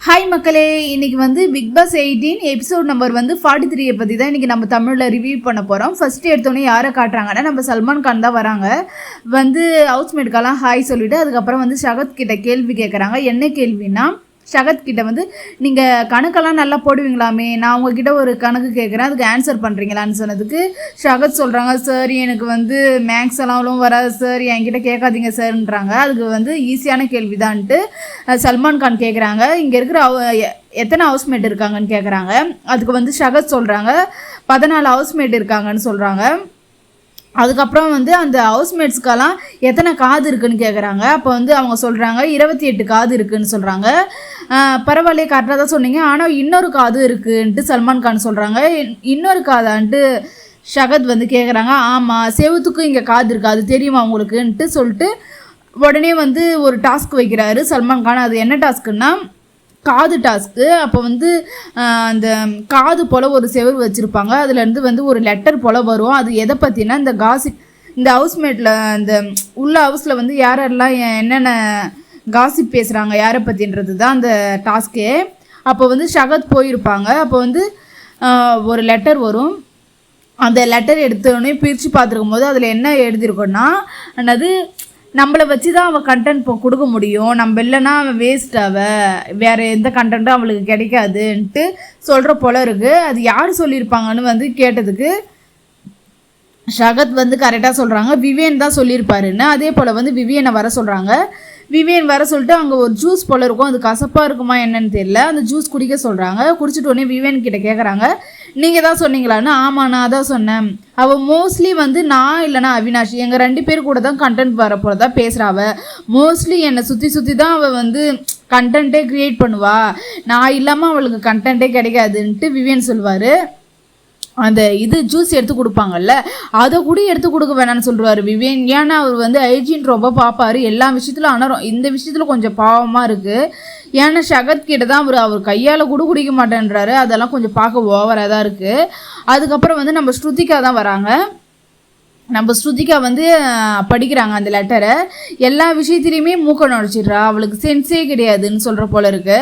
Hi மக்களே இன்றைக்கி வந்து Big Boss eighteen episode number வந்து ஃபார்ட்டி த்ரீயை பற்றி தான் இன்றைக்கி நம்ம தமிழில் ரிவ்யூ பண்ண போகிறோம் ஃபஸ்ட்டு எடுத்தோடனே யாரை காட்டுறாங்கன்னா நம்ம சல்மான் கான் தான் வராங்க. வந்து ஹவுஸ்மேட்க்கெல்லாம் ஹாய் சொல்லிவிட்டு அதுக்கப்புறம் வந்து ஷகத் கிட்ட கேள்வி கேட்குறாங்க என்ன கேள்வின்னா ஷகத் கிட்ட வந்து நீங்கள் கணக்கெல்லாம் நல்லா போடுவீங்களாமே நான் உங்ககிட்ட ஒரு கணக்கு கேட்குறேன் அதுக்கு ஆன்சர் பண்ணுறீங்களான்னு சொன்னதுக்கு ஷகத் சொல்கிறாங்க சார் எனக்கு வந்து மேக்ஸ் எல்லாம் அவ்வளோ வராது சார் என்கிட்ட கேட்காதீங்க சார்ன்றாங்க. அதுக்கு வந்து ஈஸியான கேள்விதான்ட்டு சல்மான் கான் கேட்குறாங்க இங்கே இருக்கிற அவ- எ- எத்தனை ஹவுஸ்மேட் இருக்காங்கன்னு கேட்குறாங்க அதுக்கு வந்து ஷகத் சொல்கிறாங்க பதினாலு ஹவுஸ்மேட் இருக்காங்கன்னு சொல்கிறாங்க அதுக்கப்புறம் வந்து அந்த ஹவுஸ்மேட்ஸ்க்கெல்லாம் எத்தனை காது இருக்குன்னு கேட்குறாங்க அப்போ வந்து அவங்க சொல்கிறாங்க இருபத்தி எட்டு காது இருக்குன்னு சொல்கிறாங்க பரவாயில்லையே கரெக்டாக தான் சொன்னீங்க. ஆனால் இன்னொரு காது இருக்குன்ட்டு சல்மான் கான் சொல்கிறாங்க இன்னொரு காதான்ட்டு ஷகத் வந்து கேட்குறாங்க ஆமாம் செவுத்துக்கும் இங்கே காது இருக்காது தெரியுமா உங்களுக்குன்ட்டு சொல்லிட்டு உடனே வந்து ஒரு டாஸ்க் வைக்கிறாரு சல்மான் கான். அது என்ன டாஸ்க்குன்னா காது டாஸ்க்கு அப்போ வந்து அந்த காது போல் ஒரு செவுரு வச்சுருப்பாங்க. அதுலேருந்து வந்து ஒரு லெட்டர் போல் வரும். அது எதை பற்றினா இந்த காசிப் இந்த ஹவுஸ்மேட்டில் இந்த உள்ள ஹவுஸில் வந்து யார் யாரெல்லாம் என்னென்ன காசிப் பேசுகிறாங்க யாரை பற்றின்றது தான் அந்த டாஸ்க்கே அப்போ வந்து ஷகத் போயிருப்பாங்க. அப்போ வந்து ஒரு லெட்டர் வரும். அந்த லெட்டர் எடுத்தோடனே பிரித்து பார்த்துருக்கும் போது அதில் என்ன எழுதியிருக்கோன்னா என்னது நம்மளை வச்சு தான் அவள் கண்டென்ட் இப்போ கொடுக்க முடியும். நம்ம இல்லைன்னா அவன் வேஸ்ட் அவ. வேறு எந்த கண்டென்ட்டும் அவளுக்கு கிடைக்காதுன்ட்டு சொல்கிற போல இருக்குது அது யார் சொல்லியிருப்பாங்கன்னு வந்து கேட்டதுக்கு ஷகத் வந்து கரெக்டாக சொல்கிறாங்க விவேன் தான் சொல்லியிருப்பாருன்னு. அதே போல் வந்து விவியனை வர சொல்கிறாங்க விவியன் வர சொல்லிட்டு அங்கே ஒரு ஜூஸ் போல் இருக்கும். அது கசப்பாக இருக்குமா என்னன்னு தெரியல. அந்த ஜூஸ் குடிக்க சொல்கிறாங்க குடிச்சிட்டு உடனே விவேன் கிட்ட கேட்குறாங்க நீங்கள் தான் சொன்னீங்களான்னு ஆமாம் நான் தான் சொன்னேன். அவள் மோஸ்ட்லி வந்து நான் இல்லைனா அவினாஷ். எங்கள் ரெண்டு பேர் கூட தான் கண்டென்ட் வர தான் பேசுகிறா அவள் மோஸ்ட்லி என்னை சுற்றி சுற்றி தான் அவள் வந்து கண்டென்ட்டே க்ரியேட் பண்ணுவா. நான் இல்லாமல் அவளுக்கு கண்டென்ட்டே கிடைக்காதுன்ட்டு விவியன் சொல்வார் அந்த இது ஜூஸ் எடுத்து கொடுப்பாங்கல்ல அதை கூட எடுத்து கொடுக்க வேணாம்னு சொல்லுவார் விவேன். ஏன்னா அவர் வந்து ஹைஜீன் ரொம்ப பார்ப்பாரு. எல்லா விஷயத்துலையும் ஆனால் இந்த விஷயத்தில் கொஞ்சம் பாவமாக இருக்குது ஏன்னா ஷகத்கிட்ட தான் அவர் அவர் கையால் கூட குடிக்க மாட்டேன்றாரு. அதெல்லாம் கொஞ்சம் பார்க்க ஓவராக தான் இருக்குது அதுக்கப்புறம் வந்து நம்ம ஸ்ருதிகா தான் வராங்க. நம்ம ஸ்ருதிகா வந்து படிக்கிறாங்க அந்த லெட்டரை எல்லா விஷயத்துலையுமே மூக்க நுழைச்சிடுறா. அவளுக்கு சென்ஸே கிடையாதுன்னு சொல்கிற போல இருக்கு.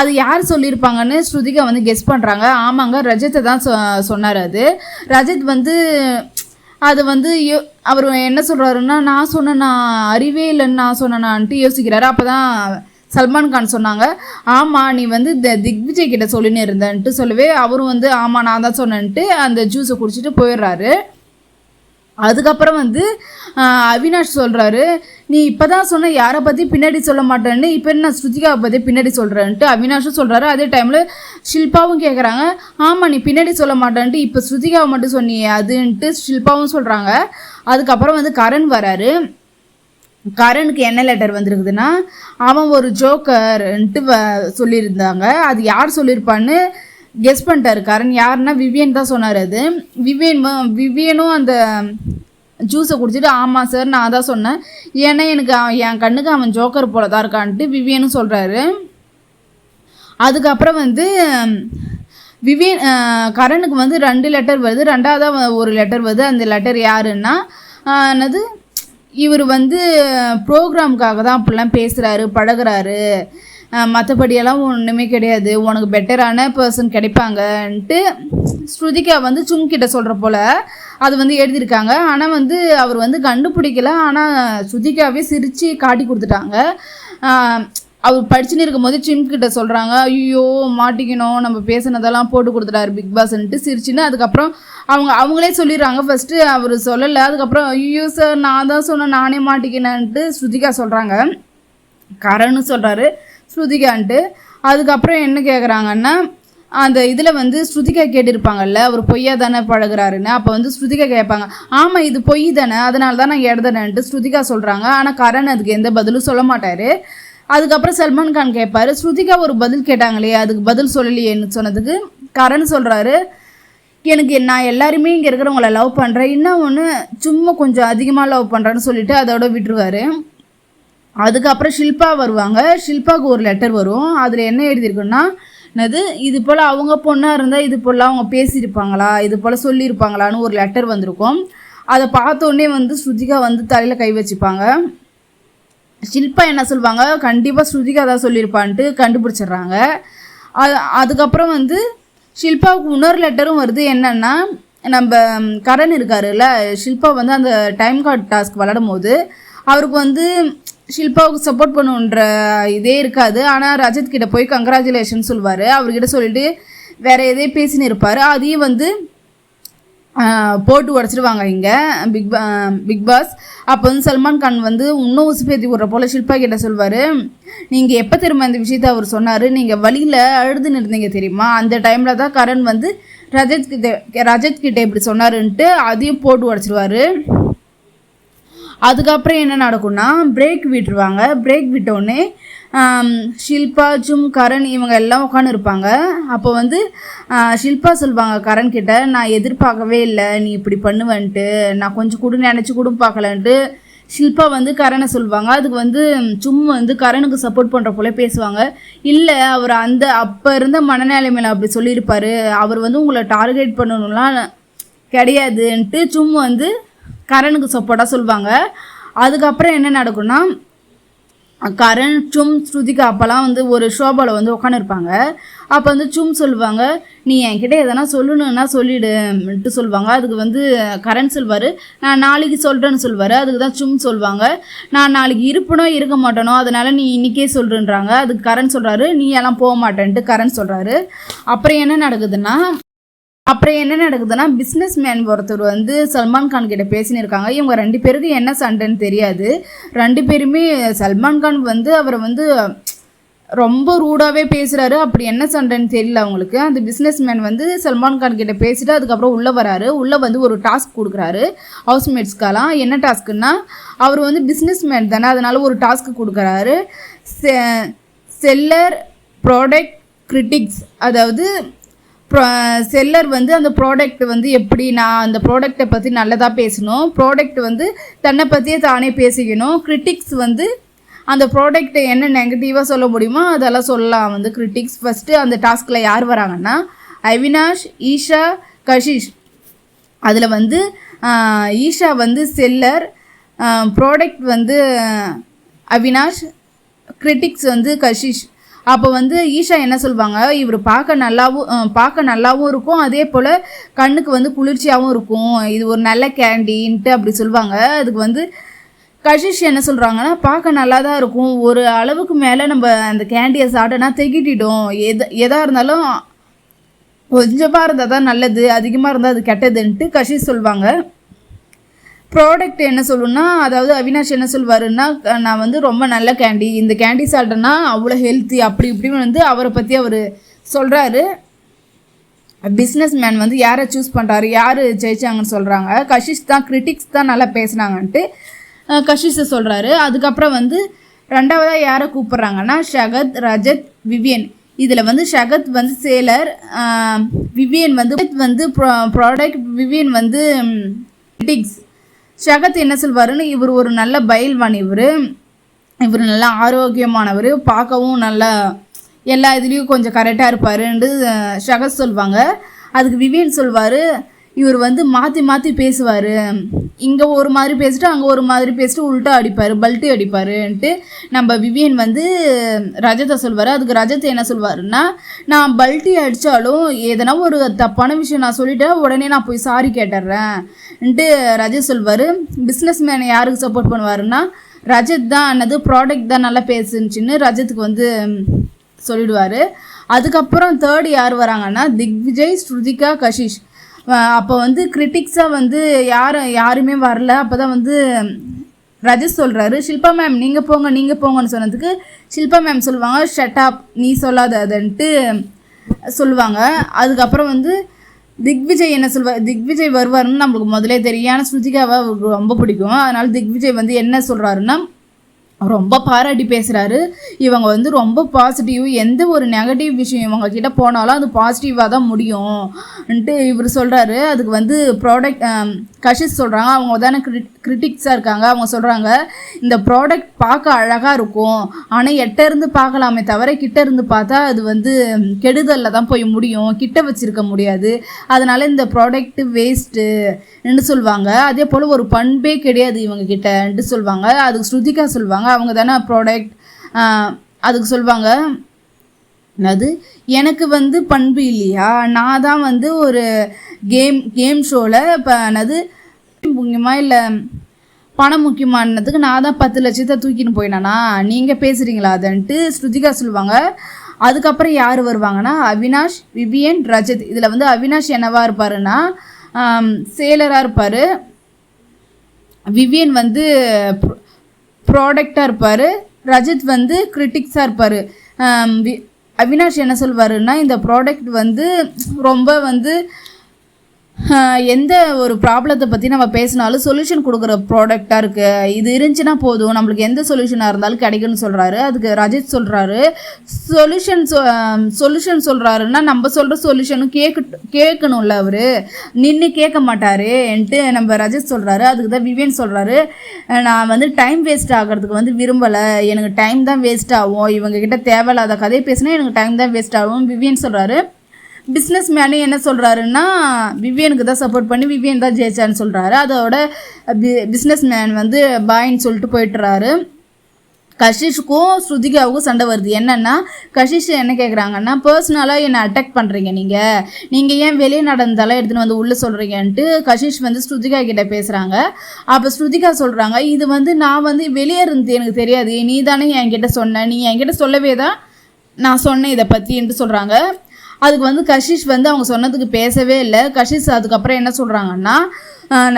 அது யார் சொல்லியிருப்பாங்கன்னு ஸ்ருதிகா வந்து கெஸ் பண்ணுறாங்க ஆமாங்க ரஜத்தை தான் சொ சொன்னார் அது. ரஜத் வந்து அது வந்து யோ அவர் என்ன சொல்கிறாருன்னா நான் சொன்னேனா அறிவே இல்லைன்னு நான் சொன்னேன்னான்ட்டு யோசிக்கிறாரு. அப்போ தான் சல்மான் கான் சொன்னாங்க ஆமாம் நீ வந்து இந்த திக்விஜய் கிட்ட சொல்லின்னு இருந்தேன்ட்டு சொல்லவே அவரும் வந்து ஆமாம் நான் தான் சொன்னேன்ட்டு அந்த ஜூஸை குடிச்சிட்டு போயிடுறாரு. அதுக்கப்புறம் வந்து அவினாஷ் சொல்கிறாரு நீ இப்போ தான் சொன்ன யாரை பற்றி பின்னாடி சொல்ல மாட்டேன்னு இப்போ நான் ஸ்ருதிகாவை பற்றி பின்னாடி சொல்கிறேன்ட்டு அவினாஷும் சொல்கிறாரு அதே டைமில் ஷில்பாவும் கேட்குறாங்க ஆமாம் நீ பின்னாடி சொல்ல மாட்டேன்ட்டு இப்போ ஸ்ருதிகாவை மட்டும் சொன்னியே அதுன்ட்டு ஷில்பாவும் சொல்கிறாங்க அதுக்கப்புறம் வந்து கரண் வராரு. கரனுக்கு என்ன லெட்டர் வந்திருக்குதுன்னா அவன் ஒரு ஜோக்கர்ன்ட்டு வ சொல்லியிருந்தாங்க. அது யார் சொல்லியிருப்பான்னு கெஸ் பண்ணிட்டாரு. கரண் யாருன்னா விவியன் தான் சொன்னார் அது. விவியன் விவியனும் அந்த ஜூஸை குடிச்சிட்டு ஆமாம் சார் நான் தான் சொன்னேன். ஏன்னா எனக்கு அவன் என் கண்ணுக்கு அவன் ஜோக்கர் போல தான் இருக்கான்ட்டு விவியனும் சொல்கிறாரு அதுக்கப்புறம் வந்து விவேன் கரனுக்கு வந்து ரெண்டு லெட்டர் வருது. ரெண்டாவதாக ஒரு லெட்டர் வருது. அந்த லெட்டர் யாருன்னா என்னது? இவர் வந்து ப்ரோக்ராமுக்காக தான் அப்படிலாம் பேசுகிறாரு பழகுறாரு. மற்றபடியெல்லாம் ஒன்றுமே கிடையாது. உனக்கு பெட்டரான பர்சன் கிடைப்பாங்கன்ட்டு ஸ்ருதிகா வந்து சும் கிட்ட சொல்கிற போல் அது வந்து எழுதியிருக்காங்க. ஆனால் வந்து அவர் வந்து கண்டுபிடிக்கல. ஆனால் ஸ்ருதிகாவே சிரித்து காட்டி கொடுத்துட்டாங்க. அவர் படிச்சுன்னு இருக்கும்போது சிம் கிட்ட சொல்கிறாங்க ஐயோ மாட்டிக்கணும். நம்ம பேசுனதெல்லாம் போட்டு கொடுத்துட்டாரு பிக் பாஸ்ன்ட்டு சிரிச்சுன்னு அதுக்கப்புறம் அவங்க அவங்களே சொல்லிடுறாங்க. ஃபஸ்ட்டு அவர் சொல்லலை. அதுக்கப்புறம் ஐயோ சார் நான் தான் சொன்னேன். நானே மாட்டிக்கினேன்ட்டு ஸ்ருதிகா சொல்கிறாங்க கரன்னு சொல்கிறாரு ஸ்ருதிகான்ட்டு. அதுக்கப்புறம் என்ன கேட்குறாங்கன்னா அந்த இதில் வந்து ஸ்ருதிகா கேட்டிருப்பாங்கல்ல அவர் பொய்யா தானே பழகுறாருன்னு. அப்போ வந்து ஸ்ருதிகா கேட்பாங்க ஆமாம் இது பொய் தானே. அதனால தான் நான் எடுதனேன்ட்டு ஸ்ருதிகா சொல்கிறாங்க ஆனால் கரண் அதுக்கு எந்த பதிலும் சொல்ல மாட்டார். அதுக்கப்புறம் சல்மான் கான் கேட்பாரு. ஸ்ருதிகா ஒரு பதில் கேட்டாங்களே அதுக்கு பதில் சொல்லலையேன்னு சொன்னதுக்கு கரண் சொல்கிறாரு எனக்கு நான் எல்லாருமே இங்கே இருக்கிறவங்கள லவ் பண்ணுறேன் இன்னும் ஒன்று சும்மா கொஞ்சம் அதிகமாக லவ் பண்ணுறேன்னு சொல்லிட்டு அதோட விட்டுருவார். அதுக்கப்புறம் ஷில்பா வருவாங்க. ஷில்பாவுக்கு ஒரு லெட்டர் வரும். அதில் என்ன எழுதியிருக்குன்னா என்னது? இது போல் அவங்க பொண்ணாக இருந்தால் இது போல் அவங்க பேசியிருப்பாங்களா? இது போல் சொல்லியிருப்பாங்களான்னு ஒரு லெட்டர் வந்திருக்கும். அதை பார்த்தோன்னே வந்து ஸ்ருதிகா வந்து தலையில் கை வச்சுப்பாங்க. ஷில்பா என்ன சொல்லுவாங்க கண்டிப்பாக ஸ்ருதிகா தான் சொல்லியிருப்பான்ட்டு கண்டுபிடிச்சிடுறாங்க. அது அதுக்கப்புறம் வந்து ஷில்பாவுக்கு இன்னொரு லெட்டரும் வருது. என்னன்னா நம்ம கரண் இருக்காருல்ல ஷில்பா வந்து அந்த டைம் கார்டு டாஸ்க் விளாடும் போது அவருக்கு வந்து ஷில்பாவுக்கு சப்போர்ட் பண்ணுன்ற இதே இருக்காது. ஆனால் ரஜத் கிட்ட போய் கங்க்ராச்சுலேஷன் சொல்லுவார் அவர்கிட்ட சொல்லிட்டு வேற எதையும் பேசின்னு இருப்பார். அதையும் வந்து போட்டு உடச்சிடுவாங்க இங்கே. பிக் பா பிக் பாஸ். அப்போ வந்து சல்மான் கான் வந்து இன்னும் உசுப்பேத்தி விட்ற போல் ஷில்பா கிட்ட சொல்வார். நீங்கள் எப்போ திரும்ப இந்த விஷயத்த அவர் சொன்னார்? நீங்கள் வழியில் அழுதுன்னு இருந்தீங்க தெரியுமா? அந்த டைமில் தான் கரண் வந்து ரஜத் கிட்ட ரஜத் கிட்டே இப்படி சொன்னாருன்ட்டு அதையும் போட்டு உடச்சிருவாரு. அதுக்கப்புறம் என்ன நடக்கும்னா பிரேக் விட்டுருவாங்க. பிரேக் விட்டோடனே ஷில்பா ஜும் கரண் இவங்க எல்லாம் உட்காந்து இருப்பாங்க அப்போ வந்து ஷில்பா சொல்லுவாங்க கரண் கிட்ட நான் எதிர்பார்க்கவே இல்லை. நீ இப்படி பண்ணுவேன்ட்டு. நான் கொஞ்சம் கூட நினச்சி கூட பார்க்கலன்ட்டு. ஷில்பா வந்து கரணை சொல்லுவாங்க அதுக்கு வந்து சும்மா வந்து கரனுக்கு சப்போர்ட் பண்ணுற போல பேசுவாங்க. இல்லை அவர் அந்த அப்போ இருந்த மனநிலைமையில் அப்படி சொல்லியிருப்பார். அவர் வந்து உங்களை டார்கெட் பண்ணணும்லாம் கிடையாதுன்ட்டு சும்மா வந்து கரனுக்கு சப்போர்ட்டாக சொல்லுவாங்க. அதுக்கப்புறம் என்ன நடக்கும்னா கரண் சும் ஸ்ருதிகா அப்போல்லாம் வந்து ஒரு ஷோபாவில் வந்து உட்காந்துருப்பாங்க அப்போ வந்து சும் சொல்லுவாங்க நீ என்கிட்ட எதனா சொல்லணுன்னா சொல்லிடுன்ட்டு சொல்லுவாங்க. அதுக்கு வந்து கரண் சொல்வார் நான் நாளைக்கு சொல்கிறேன்னு சொல்லுவார் அதுக்கு தான் சும் சொல்லுவாங்க நான் நாளைக்கு இருப்பனோ இருக்க மாட்டேனோ அதனால் நீ இன்றைக்கே சொல்கிறேன்றாங்க அதுக்கு கரண் சொல்கிறாரு நீ எல்லாம் போக மாட்டேன்ட்டு கரண் சொல்கிறாரு அப்புறம் என்ன நடக்குதுன்னா அப்புறம் என்ன நடக்குதுன்னா பிஸ்னஸ் மேன் ஒருத்தர் வந்து சல்மான் கான் கிட்ட பேசின்னு இருக்காங்க இவங்க ரெண்டு பேருக்கும் என்ன சண்டைன்னு தெரியாது. ரெண்டு பேருமே சல்மான் கான் வந்து அவரை வந்து ரொம்ப ரூடாகவே பேசுகிறாரு அப்படி என்ன சண்டைன்னு தெரியல அவங்களுக்கு. அந்த பிஸ்னஸ் மேன் வந்து சல்மான் கான் கிட்ட பேசிட்டு அதுக்கப்புறம் உள்ளே வராரு. உள்ளே வந்து ஒரு டாஸ்க் கொடுக்குறாரு. ஹவுஸ்மேட்ஸ்க்கெல்லாம் என்ன டாஸ்க்குன்னா அவர் வந்து பிஸ்னஸ் மேன் தானே அதனால் ஒரு டாஸ்க் கொடுக்குறாரு. செல்லர் ப்ராடக்ட் கிரிட்டிக்ஸ் அதாவது செல்லர் வந்து அந்த ப்ராடக்ட் வந்து எப்படி நான் அந்த ப்ராடக்ட்டை பற்றி நல்லதாக பேசணும். ப்ராடக்ட் வந்து தன்னை பற்றியே தானே பேசிக்கணும். கிரிட்டிக்ஸ் வந்து அந்த ப்ராடக்ட்டை என்ன நெகட்டிவாக சொல்ல முடியுமோ அதெல்லாம் சொல்லலாம். வந்து கிரிட்டிக்ஸ் ஃபஸ்ட்டு அந்த டாஸ்கில் யார் வராங்கன்னா அவினாஷ் ஈஷா கஷிஷ். அதில் வந்து ஈஷா வந்து செல்லர் ப்ராடக்ட் வந்து அவினாஷ் கிரிட்டிக்ஸ் வந்து கஷிஷ். அப்போ வந்து ஈஷா என்ன சொல்லுவாங்க இவர் பார்க்க நல்லாவும் பார்க்க நல்லாவும் இருக்கும். அதே போல் கண்ணுக்கு வந்து குளிர்ச்சியாகவும் இருக்கும். இது ஒரு நல்ல கேண்டின்ட்டு அப்படி சொல்லுவாங்க அதுக்கு வந்து கஷிஷ் என்ன சொல்கிறாங்கன்னா பார்க்க நல்லா தான் இருக்கும். ஒரு அளவுக்கு மேலே நம்ம அந்த கேண்டியை சாப்பிட்டோன்னா தெகிட்டிடும் எது எதாக இருந்தாலும் கொஞ்சமாக இருந்தால் தான் நல்லது. அதிகமாக இருந்தால் அது கெட்டதுன்ட்டு கஷிஷ் சொல்லுவாங்க ப்ராடக்ட் என்ன சொல்லுன்னா அதாவது அவினாஷ் என்ன சொல்வாருன்னா நான் வந்து ரொம்ப நல்ல கேண்டி இந்த கேண்டி சாப்பிட்டேன்னா அவ்வளோ ஹெல்த்தி அப்படி இப்படின்னு வந்து அவரை பற்றி அவர் சொல்கிறாரு பிஸ்னஸ் மேன் வந்து யாரை சூஸ் பண்ணுறாரு யார் ஜெயிச்சாங்கன்னு சொல்கிறாங்க கஷிஷ் தான் கிரிட்டிக்ஸ் தான் நல்லா பேசுனாங்கன்ட்டு கஷிஷை சொல்கிறாரு அதுக்கப்புறம் வந்து ரெண்டாவதாக யாரை கூப்பிட்றாங்கன்னா ஷகத் ரஜத் விவியன். இதில் வந்து ஷகத் வந்து சேலர் விவியன் வந்து வந்து ப்ரா ப்ராடக்ட் விவியன் வந்து கிரிட்டிக்ஸ் ஷகத் என்ன சொல்வாருன்னு இவர் ஒரு நல்ல பயில்வான் இவர். இவர் நல்லா ஆரோக்கியமானவர். பார்க்கவும் நல்லா எல்லா இதுலேயும் கொஞ்சம் கரெக்டாக இருப்பாருன்ட்டு ஷகத் சொல்லுவாங்க அதுக்கு விவேன் சொல்வார். இவர் வந்து மாற்றி மாற்றி பேசுவார். இங்கே ஒரு மாதிரி பேசிட்டு அங்கே ஒரு மாதிரி பேசிட்டு உள்ட்டா அடிப்பார் பல்ட்டி அடிப்பாருன்ட்டு நம்ம விவியன் வந்து ரஜத்தை சொல்வார். அதுக்கு ரஜத் என்ன சொல்வாருன்னா நான் பல்ட்டி அடித்தாலும் எதனா ஒரு தப்பான விஷயம் நான் சொல்லிட்டேன் உடனே நான் போய் சாரி கேட்டுடுறேன்ட்டு ரஜத் சொல்வார். பிஸ்னஸ் மேனை யாருக்கு சப்போர்ட் பண்ணுவாருன்னா ரஜத் தான் என்னது ப்ராடக்ட் தான் நல்லா பேசுனுச்சின்னு ரஜத்துக்கு வந்து சொல்லிடுவார். அதுக்கப்புறம் தேர்ட் யார் வராங்கன்னா திக்விஜய் ஸ்ருதிகா கஷிஷ். அப்போ வந்து கிரிட்டிக்ஸாக வந்து யாரும் யாருமே வரல. அப்போ தான் வந்து ரஜத் சொல்கிறாரு ஷில்பா மேம் நீங்கள் போங்க நீங்கள் போங்கன்னு சொன்னதுக்கு ஷில்பா மேம் சொல்லுவாங்க ஷட்டாப் நீ சொல்லாத அதுன்ட்டு சொல்லுவாங்க. அதுக்கப்புறம் வந்து திக்விஜய் என்ன சொல்வார் திக்விஜய் வருவாருன்னு நம்மளுக்கு முதலே தெரியும். ஏன்னா ஸ்ருதிகாவை அவருக்கு ரொம்ப பிடிக்கும். அதனால் திக்விஜய் வந்து என்ன சொல்கிறாருன்னா ரொம்ப பாராட்டி பேசுகிறாரு இவங்க வந்து ரொம்ப பாசிட்டிவ் எந்த ஒரு நெகட்டிவ் விஷயம் இவங்க கிட்ட போனாலும் அது பாசிட்டிவாக தான் முடியும்ன்ட்டு இவர் சொல்கிறாரு அதுக்கு வந்து ப்ராடக்ட் கஷிஸ் சொல்கிறாங்க அவங்க தானே கிரி கிரிட்டிக்ஸாக இருக்காங்க. அவங்க சொல்கிறாங்க இந்த ப்ராடக்ட் பார்க்க அழகாக இருக்கும். ஆனால் எட்ட இருந்து பார்க்கலாமே தவிர கிட்ட இருந்து பார்த்தா அது வந்து கெடுதலில் தான் போய் முடியும். கிட்ட வச்சுருக்க முடியாது. அதனால் இந்த ப்ராடக்ட் வேஸ்ட்டுன்னு சொல்லுவாங்க அதே போல் ஒரு பண்பே கிடையாது இவங்க கிட்டன்ட்டு சொல்லுவாங்க அதுக்கு ஸ்ருதிகா சொல்லுவாங்க அவங்க தானே ப்ராடக்ட் அதுக்கு சொல்லுவாங்க அது எனக்கு வந்து பண்பு இல்லையா? நான் தான் வந்து ஒரு கேம் கேம் ஷோவில் இப்போ என்னது முக்கியமா இல்லை பணம் முக்கியமானதுக்கு நான் தான் பத்து லட்சத்தை தூக்கின்னு போயினானா? நீங்கள் பேசுகிறீங்களா அதன்ட்டு ஸ்ருதிகா சொல்லுவாங்க அதுக்கப்புறம் யார் வருவாங்கன்னா அவினாஷ் விவியன் ரஜத். இதில் வந்து அவினாஷ் என்னவா இருப்பாருன்னா சேலராக இருப்பார். விவியன் வந்து ப்ராடக்டாக இருப்பார். ரஜித் வந்து கிரிட்டிக்ஸாக இருப்பார். அவினாஷ் என்ன சொல்வாருன்னா இந்த ப்ராடக்ட் வந்து ரொம்ப வந்து எந்த ஒரு ப்ராப்ளத்தை பற்றி நம்ம பேசினாலும் சொல்யூஷன் கொடுக்குற ப்ராடக்டாக இருக்குது இது இருந்துச்சுன்னா போதும். நம்மளுக்கு எந்த சொல்யூஷனாக இருந்தாலும் கிடைக்கும்னு சொல்கிறாரு அதுக்கு ரஜித் சொல்கிறாரு சொல்யூஷன் சொல்யூஷன் சொல்கிறாருன்னா நம்ம சொல்கிற சொல்யூஷனும் கேட்க கேட்கணும்ல அவர். நின்று கேட்க மாட்டாருன்ட்டு நம்ம ரஜித் சொல்கிறாரு அதுக்கு தான் விவேன் சொல்கிறாரு நான் வந்து டைம் வேஸ்ட் ஆகிறதுக்கு வந்து விரும்பலை. எனக்கு டைம் தான் வேஸ்ட் ஆகும். இவங்க கிட்ட தேவையில்லாத கதையை பேசினா எனக்கு டைம் தான் வேஸ்ட் ஆகும். விவியன் சொல்கிறாரு பிஸ்னஸ் மேனு என்ன சொல்கிறாருன்னா விவியனுக்கு தான் சப்போர்ட் பண்ணி விவியன் தான் ஜெயிச்சான்னு சொல்கிறாரு அதோட பி பிஸ்னஸ் மேன் வந்து பாயின்னு சொல்லிட்டு போயிட்டுறாரு. கஷிஷுக்கும் ஸ்ருதிகாவுக்கும் சண்டை வருது. என்னன்னா கஷிஷ் என்ன கேட்குறாங்கன்னா பர்சனலாக என்னை அட்டாக் பண்ணுறீங்க நீங்கள் நீங்கள் ஏன் வெளியே நடந்தாலும் எடுத்துன்னு வந்து உள்ளே சொல்கிறீங்கன்ட்டு கஷிஷ் வந்து ஸ்ருதிகா கிட்டே பேசுகிறாங்க அப்போ ஸ்ருதிகா சொல்கிறாங்க இது வந்து நான் வந்து வெளியே இருந்து எனக்கு தெரியாது. நீ தானே என்கிட்ட சொன்ன. நீ என்கிட்ட சொல்லவே தான் நான் சொன்னேன் இதை பற்றின்ட்டு சொல்கிறாங்க அதுக்கு வந்து கஷிஷ் வந்து அவங்க சொன்னதுக்கு பேசவே இல்லை. கஷிஷ் அதுக்கப்புறம் என்ன சொல்கிறாங்கன்னா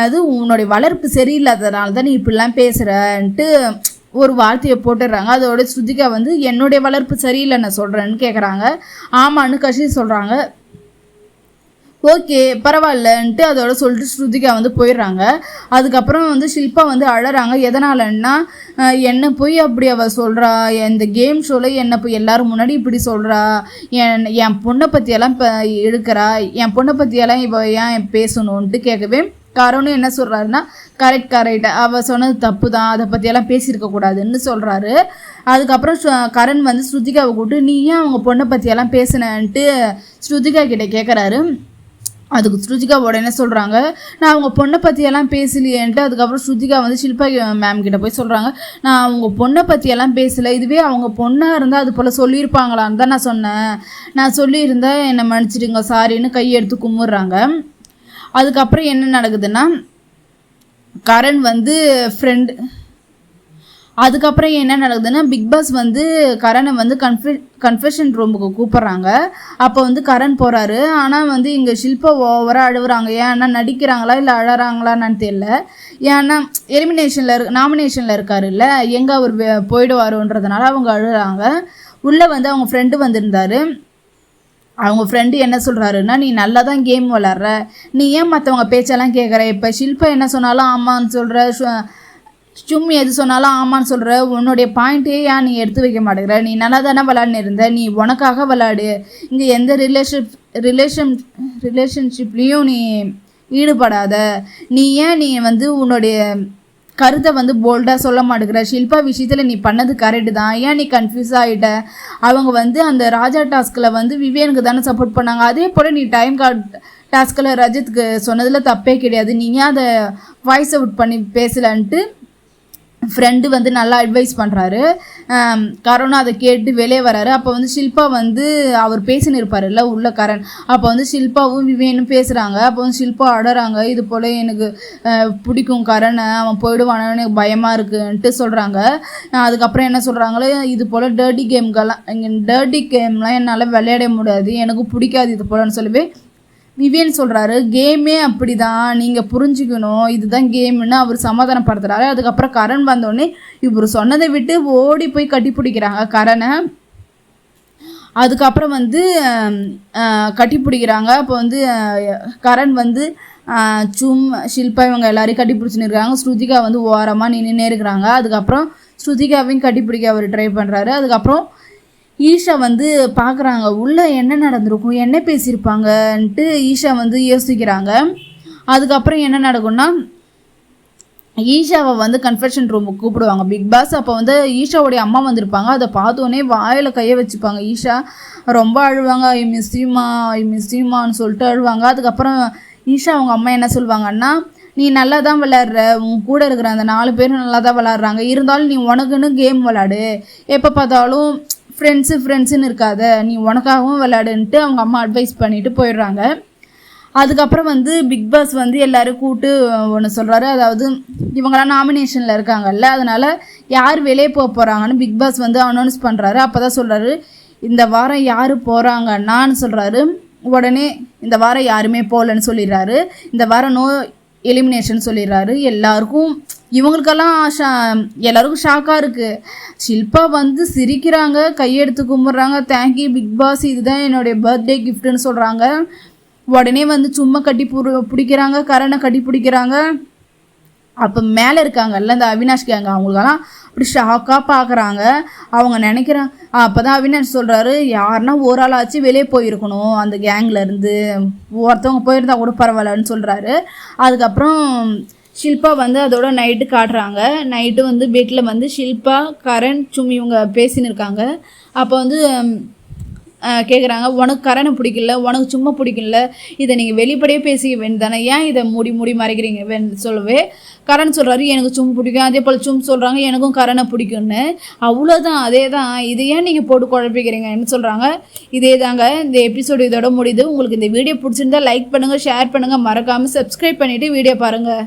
அது உன்னுடைய வளர்ப்பு சரியில்லாததுனால தான் நீ இப்படிலாம் பேசுகிறன்ட்டு ஒரு வார்த்தையை போட்டுடுறாங்க. அதோட ஸ்ருதிகா வந்து என்னுடைய வளர்ப்பு சரியில்லை நான் சொல்கிறேன்னு கேட்குறாங்க ஆமான்னு கஷிஷ் சொல்கிறாங்க ஓகே பரவாயில்லன்ட்டு அதோட சொல்லிட்டு ஸ்ருதிகா வந்து போயிடுறாங்க. அதுக்கப்புறம் வந்து ஷில்பா வந்து அழறாங்க. எதனாலன்னா என்னை போய் அப்படி அவள் சொல்கிறா இந்த கேம் ஷோவில் என்னை போய் எல்லாரும் முன்னாடி இப்படி சொல்கிறா என் என் பொண்ணை பற்றியெல்லாம் இப்போ எடுக்கிறா என் பொண்ணை பற்றியெல்லாம் இவ ஏன் பேசணுன்ட்டு கேட்கவே காரணம் என்ன சொல்கிறாருன்னா கரெக்ட் கரெக்ட் அவள் சொன்னது தப்பு தான் அதை பற்றியெல்லாம் பேசியிருக்க கூடாதுன்னு சொல்கிறாரு அதுக்கப்புறம் கரண் வந்து ஸ்ருதிகாவை கூப்பிட்டு நீ ஏன் அவங்க பொண்ணை பற்றியெல்லாம் பேசுனன்ட்டு ஸ்ருதிகா கிட்டே கேட்குறாரு அதுக்கு ஸ்ருஜிகா உடனே சொல்கிறாங்க நான் அவங்க பொண்ணை பற்றியெல்லாம் பேசலையேன்ட்டு அதுக்கப்புறம் ஸ்ருஜிகா வந்து ஷில்பா மேம் கிட்ட போய் சொல்கிறாங்க நான் அவங்க பொண்ணை பற்றியெல்லாம் பேசலை. இதுவே அவங்க பொண்ணாக இருந்தால் அது போல் சொல்லியிருப்பாங்களான்னு தான் நான் சொன்னேன். நான் சொல்லியிருந்தா என்னை மன்னிச்சிடுங்க சாரின்னு கையெடுத்து கும்பிட்றாங்க. அதுக்கப்புறம் என்ன நடக்குதுன்னா கரண் வந்து ஃப்ரெண்டு அதுக்கப்புறம் என்ன நடக்குதுன்னா பிக் பாஸ் வந்து கரனை வந்து கன்ஃபி கன்ஃபெஷன் ரூமுக்கு கூப்பிட்றாங்க. அப்போ வந்து கரண் போகிறாரு ஆனால் வந்து இங்கே ஷில்பா ஓவராக அழுவுறாங்க. ஏன்னா நடிக்கிறாங்களா இல்லை அழறாங்களான்னு தெரியல. ஏன்னா எலிமினேஷனில் இரு நாமினேஷனில் இருக்காருல்ல எங்கே அவர் போயிடுவாருன்றதுனால அவங்க அழுகிறாங்க உள்ளே வந்து அவங்க ஃப்ரெண்டு வந்திருந்தாரு. அவங்க ஃப்ரெண்டு என்ன சொல்கிறாருன்னா நீ நல்லா தான் கேம் விளாட்ற நீ ஏன் மற்றவங்க பேச்செல்லாம் கேட்குற இப்போ ஷில்பா என்ன சொன்னாலும் ஆமான்னு சொல்கிற சும்மி எது சொன்னாலும் ஆமான்னு சொல்கிற உன்னுடைய பாயிண்ட்டே ஏன் நீ எடுத்து வைக்க மாட்டேங்கிற? நீ நல்லா தானே விளாட்னு இருந்த. நீ உனக்காக விளாடு. இங்கே எந்த ரிலேஷன் ரிலேஷன் ரிலேஷன்ஷிப்லேயும் நீ ஈடுபடாத. நீ ஏன் நீ வந்து உன்னுடைய கருத்தை வந்து போல்டாக சொல்ல மாட்டேங்கிற? ஷில்பா விஷயத்தில் நீ பண்ணது கரெக்டு தான். ஏன் நீ கன்ஃபியூஸ் ஆகிட்ட அவங்க வந்து அந்த ராஜா டாஸ்கில் வந்து விவேனுக்கு தானே சப்போர்ட் பண்ணாங்க. அதே போல் நீ டைம் கார்ட் டாஸ்கில் ரஜித்துக்கு சொன்னதில் தப்பே கிடையாது. நீ ஏன் அதை வாய்ஸ் அவுட் பண்ணி பேசலான்ட்டு ஃப்ரெண்டு வந்து நல்லா அட்வைஸ் பண்ணுறாரு கரோனா அதை கேட்டு வெளியே வராரு. அப்போ வந்து ஷில்பா வந்து அவர் பேசின்னு இருப்பார்ல உள்ள கரண் அப்போ வந்து ஷில்பாவும் விவேனும் பேசுகிறாங்க அப்போ வந்து ஷில்பா அடறாங்க. இது போல் எனக்கு பிடிக்கும் கரணை. அவன் போயிடுவானு எனக்கு பயமாக இருக்குன்ட்டு சொல்கிறாங்க அதுக்கப்புறம் என்ன சொல்கிறாங்களே இது போல் டர்ட்டி கேம்கெல்லாம் இங்கே டர்ட்டி கேம்லாம் என்னால் விளையாட முடியாது. எனக்கு பிடிக்காது இது போலன்னு சொல்லவே விவேன் சொல்கிறாரு கேமே அப்படிதான். நீங்கள் புரிஞ்சுக்கணும். இதுதான் கேம்னு அவர் சமாதானப்படுத்துகிறாரு அதுக்கப்புறம் கரண் வந்தோடனே இவர் சொன்னதை விட்டு ஓடி போய் கட்டி பிடிக்கிறாங்க. கரனை அதுக்கப்புறம் வந்து கட்டி பிடிக்கிறாங்க. அப்போ வந்து கரண் வந்து சும் ஷில்பா இவங்க எல்லாரையும் கட்டி பிடிச்சின்னு இருக்காங்க. ஸ்ருதிகா வந்து ஓரமாக நின்றுனே இருக்கிறாங்க. அதுக்கப்புறம் ஸ்ருதிகாவையும் கட்டி பிடிக்க அவர் ட்ரை பண்ணுறாரு அதுக்கப்புறம் ஈஷா வந்து பார்க்குறாங்க உள்ளே என்ன நடந்திருக்கும்? என்ன பேசியிருப்பாங்கன்ட்டு ஈஷா வந்து யோசிக்கிறாங்க. அதுக்கப்புறம் என்ன நடக்கும்னா ஈஷாவை வந்து கன்ஃபெஷன் ரூமுக்கு கூப்பிடுவாங்க. பிக் பாஸ் அப்போ வந்து ஈஷாவுடைய அம்மா வந்திருப்பாங்க. அதை பார்த்தோன்னே வாயில் கையை வச்சுப்பாங்க. ஈஷா ரொம்ப அழுவாங்க. ஐ மிஸ்யூமா ஐ மிஸ்யூமான்னு சொல்லிட்டு அழுவாங்க. அதுக்கப்புறம் ஈஷா அவங்க அம்மா என்ன சொல்லுவாங்கன்னா நீ நல்லா தான் விளாட்ற உன் கூட இருக்கிற அந்த நாலு பேரும் நல்லா தான் விளாட்றாங்க இருந்தாலும் நீ உனக்குன்னு கேம் விளாடு எப்போ பார்த்தாலும் ஃப்ரெண்ட்ஸு ஃப்ரெண்ட்ஸுன்னு இருக்காத. நீ உனக்காகவும் விளையாடுன்ட்டு அவங்க அம்மா அட்வைஸ் பண்ணிட்டு போயிடுறாங்க. அதுக்கப்புறம் வந்து பிக் பாஸ் வந்து எல்லோரும் கூட்டு ஒன்று சொல்கிறாரு அதாவது இவங்களாம் நாமினேஷனில் இருக்காங்கல்ல அதனால் யார் வெளியே போக போகிறாங்கன்னு பிக் பாஸ் வந்து அனௌன்ஸ் பண்ணுறாரு அப்போ தான் சொல்கிறாரு இந்த வாரம் யார் போகிறாங்கன்னான்னு சொல்கிறாரு உடனே இந்த வாரம் யாருமே போகலன்னு சொல்லிடுறாரு. இந்த வாரம் நோ எலிமினேஷன் சொல்லிடுறாரு. எல்லாருக்கும் இவங்களுக்கெல்லாம் ஷா எல்லாருக்கும் ஷாக்காக இருக்குது ஷில்பா வந்து சிரிக்கிறாங்க கையெடுத்து கும்பிட்றாங்க. தேங்க்யூ பிக் பாஸ் இதுதான் என்னுடைய பர்த்டே கிஃப்ட்டுன்னு சொல்கிறாங்க உடனே வந்து சும்மா கட்டி புரு பிடிக்கிறாங்க கரனை கட்டி பிடிக்கிறாங்க. அப்போ மேலே இருக்காங்கல்ல இந்த அவினாஷ் கேங்க அவங்களுக்கெல்லாம் அப்படி ஷாக்காக பார்க்குறாங்க அவங்க நினைக்கிறாங்க அப்போ தான் அவினாஷ் சொல்கிறாரு யாருன்னா ஒரு ஆளாச்சும் வெளியே போயிருக்கணும் அந்த கேங்கில் இருந்து. ஒருத்தவங்க போயிருந்தா கூட பரவாயில்லன்னு சொல்கிறாரு அதுக்கப்புறம் ஷில்பா வந்து அதோட நைட்டு காட்டுறாங்க. நைட்டு வந்து பெட்டில் வந்து ஷில்பா கரண் சும் இவங்க பேசின்னு இருக்காங்க. அப்போ வந்து கேட்குறாங்க உனக்கு கரணை பிடிக்கல உனக்கு சும்மா பிடிக்கல. இதை நீங்கள் வெளிப்படையே பேசிக்க வேண்டியதானே ஏன் இதை மூடி மூடி மறைக்கிறீங்க? வேண் சொல்லவே கரண் சொல்கிறாரு எனக்கு சும் பிடிக்கும். அதே போல் சும் சொல்கிறாங்க எனக்கும் கரணை பிடிக்கும்னு. அவ்வளோதான் அதே தான் இதை ஏன் நீங்கள் போட்டு குழப்பிக்கிறீங்கன்னு சொல்கிறாங்க இதே தாங்க இந்த எபிசோடு இதோட முடியுது. உங்களுக்கு இந்த வீடியோ பிடிச்சிருந்தா லைக் பண்ணுங்கள் ஷேர் பண்ணுங்கள் மறக்காமல் சப்ஸ்கிரைப் பண்ணிவிட்டு வீடியோ பாருங்கள்